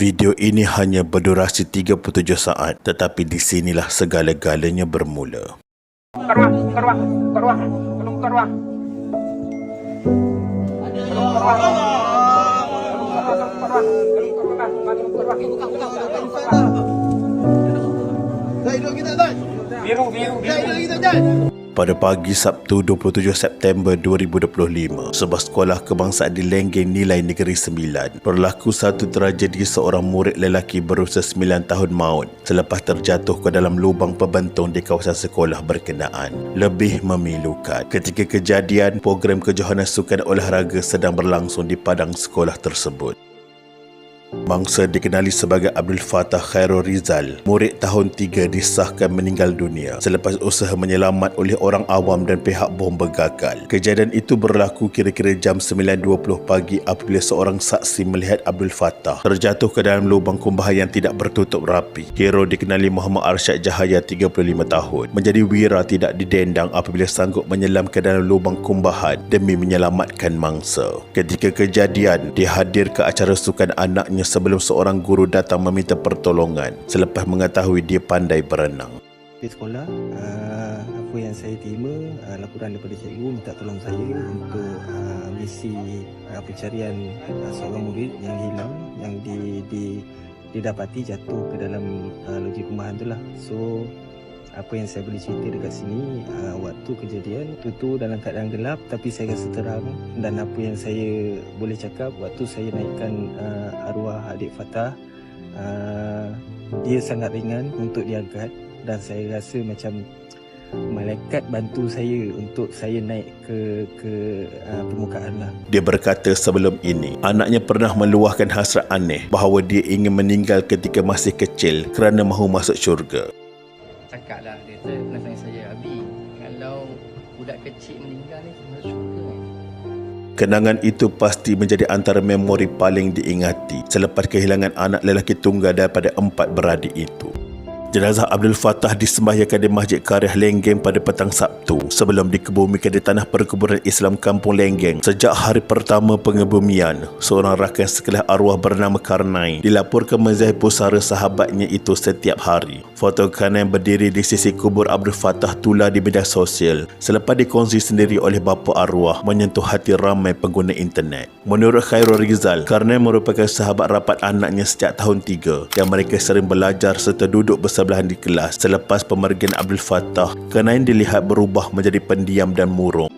Video ini hanya berdurasi 37 saat tetapi di sinilah segala-galanya bermula. Buka ruang, buka ruang, buka ruang. Tolong buka ruang. Biru, biru, Dah biru. hidup kita Dad. Pada pagi Sabtu 27 September 2025, sebuah sekolah kebangsaan di Lenggeng Nilai Negeri Sembilan berlaku satu tragedi seorang murid lelaki berusia 9 tahun maut selepas terjatuh ke dalam lubang pembentung di kawasan sekolah berkenaan. Lebih memilukan, ketika kejadian, program kejohanan sukan olahraga sedang berlangsung di padang sekolah tersebut. Mangsa dikenali sebagai Abdul Fattah Khairul Rizal, murid tahun 3 disahkan meninggal dunia selepas usaha menyelamat oleh orang awam dan pihak bom bergagal. Kejadian itu berlaku kira-kira jam 9.20 pagi apabila seorang saksi melihat Abdul Fattah terjatuh ke dalam lubang kumbahan yang tidak bertutup rapi. Hero dikenali Muhammad Arsyad Jahaya 35 tahun menjadi wira tidak didendang apabila sanggup menyelam ke dalam lubang kumbahan demi menyelamatkan mangsa. Ketika kejadian, dia hadir ke acara sukan anaknya sebelum seorang guru datang meminta pertolongan selepas mengetahui dia pandai berenang. di sekolah uh, apa yang saya terima uh, laporan daripada cikgu minta tolong saya untuk uh, misi pencarian seorang murid yang hilang yang di, di didapati jatuh ke dalam loji tu lah so apa yang saya boleh cerita dekat sini uh, waktu kejadian tu tu dalam keadaan gelap tapi saya rasa terang dan apa yang saya boleh cakap waktu saya naikkan uh, arwah adik Fatah uh, dia sangat ringan untuk diangkat dan saya rasa macam malaikat bantu saya untuk saya naik ke ke uh, permukaan lah. Dia berkata sebelum ini, anaknya pernah meluahkan hasrat aneh bahawa dia ingin meninggal ketika masih kecil kerana mahu masuk syurga. Cakap lah dia tu pernah tanya saya Abi kalau budak kecil meninggal ni masuk syurga ni Kenangan itu pasti menjadi antara memori paling diingati selepas kehilangan anak lelaki tunggal daripada empat beradik itu. Jenazah Abdul Fattah disembahyangkan di Masjid Karih Lenggeng pada petang Sabtu sebelum dikebumikan di tanah perkuburan Islam Kampung Lenggeng. Sejak hari pertama pengebumian, seorang rakan sekelas arwah bernama Karnai dilaporkan menzahir pusara sahabatnya itu setiap hari. Foto Karnai berdiri di sisi kubur Abdul Fattah tular di media sosial selepas dikongsi sendiri oleh bapa arwah menyentuh hati ramai pengguna internet. Menurut Khairul Rizal, Karnai merupakan sahabat rapat anaknya sejak tahun 3 yang mereka sering belajar serta duduk bersebelahan di kelas selepas pemergian Abdul Fattah. Karnai dilihat berubah menjadi pendiam dan murung.